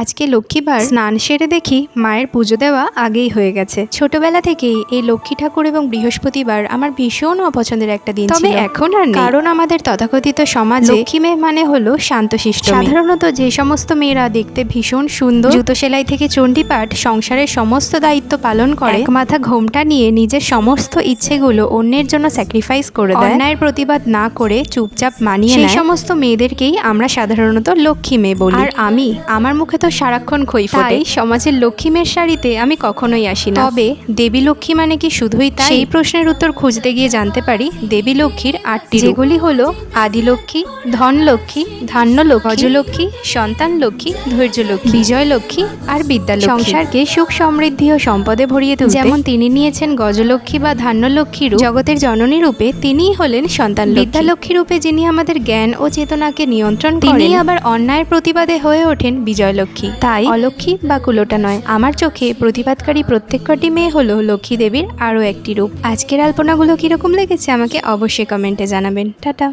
আজকে লক্ষ্মীবার স্নান সেরে দেখি মায়ের পুজো দেওয়া আগেই হয়ে গেছে। ছোটবেলা থেকেই এই লক্ষ্মী ঠাকুর এবং বৃহস্পতিবার আমার ভীষণ অপছন্দের একটা দিন তবে এখন আর কারণ আমাদের তথাকথিত সমাজে লক্ষ্মী মেয়ে মানে হলো শান্তশিষ্ট। সাধারণত যে সমস্ত মেয়েরা দেখতে ভীষণ সুন্দর জুতো সেলাই থেকে চণ্ডীপাঠ সংসারের সমস্ত দায়িত্ব পালন করে মাথা ঘোমটা নিয়ে নিজের সমস্ত ইচ্ছেগুলো অন্যের জন্য স্যাক্রিফাইস করে দেয়। অন্যায়ের প্রতিবাদ না করে চুপচাপ মানিয়ে সেই সমস্ত মেয়েদেরকেই আমরা সাধারণত লক্ষ্মী মেয়ে বলি। আর আমি আমার মুখে তো সারাক্ষণ খই ফোটে সমাজের লক্ষ্মী মেয়ের শাড়িতে আমি কখনোই আসি না। তবে দেবী লক্ষ্মী মানে কি শুধুই তাই? সেই প্রশ্নের উত্তর খুঁজতে গিয়ে জানতে পারি দেবী লক্ষ্মীর আটটি। যেগুলি হলো আদি লক্ষ্মী ধন লক্ষ্মী ধান্য লক্ষ্মী গজলক্ষ্মী সন্তান লক্ষ্মী ধৈর্য লক্ষ্মী বিজয় লক্ষ্মী আর বিদ্যা সংসারকে সুখ সমৃদ্ধি ও সম্পদে ভরিয়ে তুলতে যেমন তিনি নিয়েছেন গজলক্ষ্মী বা ধান্য লক্ষ্মী রূপ জগতের জননী রূপে তিনিই হলেন সন্তান বিদ্যা লক্ষ্মী রূপে যিনি আমাদের জ্ঞান ও চেতনাকে নিয়ন্ত্রণ করেন তিনি আবার অন্যায়ের প্রতিবাদে হয়ে ওঠেন বিজয় লক্ষ্মী। তাই অলক্ষ্মী বা কুলোটা নয়। আমার চোখে প্রতিবাদকারী প্রত্যেক কটি মেয়ে হলো লক্ষ্মী দেবীর আরও একটি রূপ। আজকের আলপনাগুলো কীরকম লেগেছে আমাকে অবশ্যই কমেন্টে জানাবেন। টাটা।